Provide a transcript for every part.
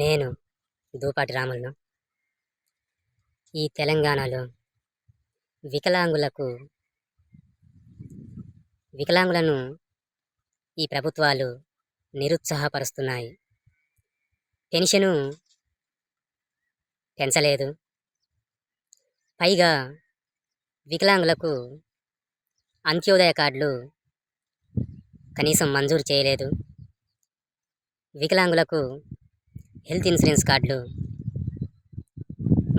నేను దూపాటి రాములను. ఈ తెలంగాణలో వికలాంగులకు వికలాంగులను ఈ ప్రభుత్వాలు నిరుత్సాహపరుస్తున్నాయి. పెన్షను పెంచలేదు. పైగా వికలాంగులకు అంత్యోదయ కార్డులు కనీసం మంజూరు చేయలేదు. వికలాంగులకు హెల్త్ ఇన్సూరెన్స్ కార్డులు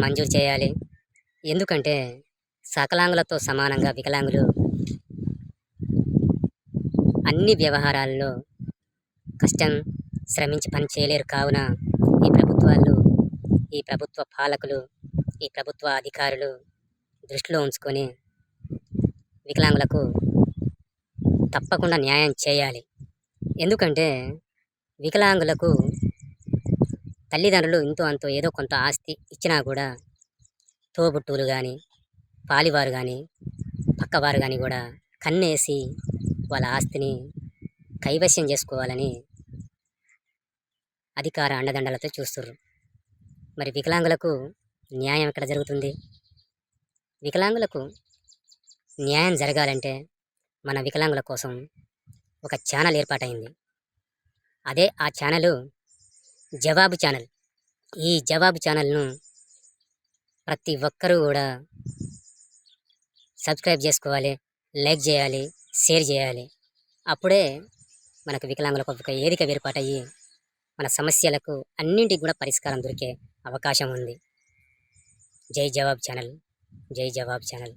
మంజూరు చేయాలి. ఎందుకంటే సకలాంగులతో సమానంగా వికలాంగులు అన్ని వ్యవహారాల్లో కష్టం శ్రమించి పని చేయలేరు. కావున ఈ ప్రభుత్వాలు ఈ ప్రభుత్వ పాలకులు ఈ ప్రభుత్వ అధికారులు దృష్టిలో ఉంచుకొని వికలాంగులకు తప్పకుండా న్యాయం చేయాలి. ఎందుకంటే వికలాంగులకు తల్లిదండ్రులు ఇంతో అంతో ఏదో కొంత ఆస్తి ఇచ్చినా కూడా తోబుట్టువులు కానీ పాలివారు కానీ పక్కవారు కానీ కూడా కన్నేసి వాళ్ళ ఆస్తిని కైవశ్యం చేసుకోవాలని అధికార అండదండలతో చూస్తుర్రు. మరి వికలాంగులకు న్యాయం ఎక్కడ జరుగుతుంది? వికలాంగులకు న్యాయం జరగాలంటే మన వికలాంగుల కోసం ఒక ఛానల్ ఏర్పాటైంది. అదే ఆ ఛానల్ జవాబు ఛానల్. ఈ జవాబు ఛానల్ను ప్రతి ఒక్కరూ కూడా సబ్స్క్రైబ్ చేసుకోవాలి లైక్ చేయాలి షేర్ చేయాలి. అప్పుడే మనకు వికలాంగులకు ఒక ఏదిక ఏర్పాటయ్యి మన సమస్యలకు అన్నింటికి కూడా పరిష్కారం దొరికే అవకాశం ఉంది. జై జవాబ్ ఛానల్ జై జవాబ్ ఛానల్.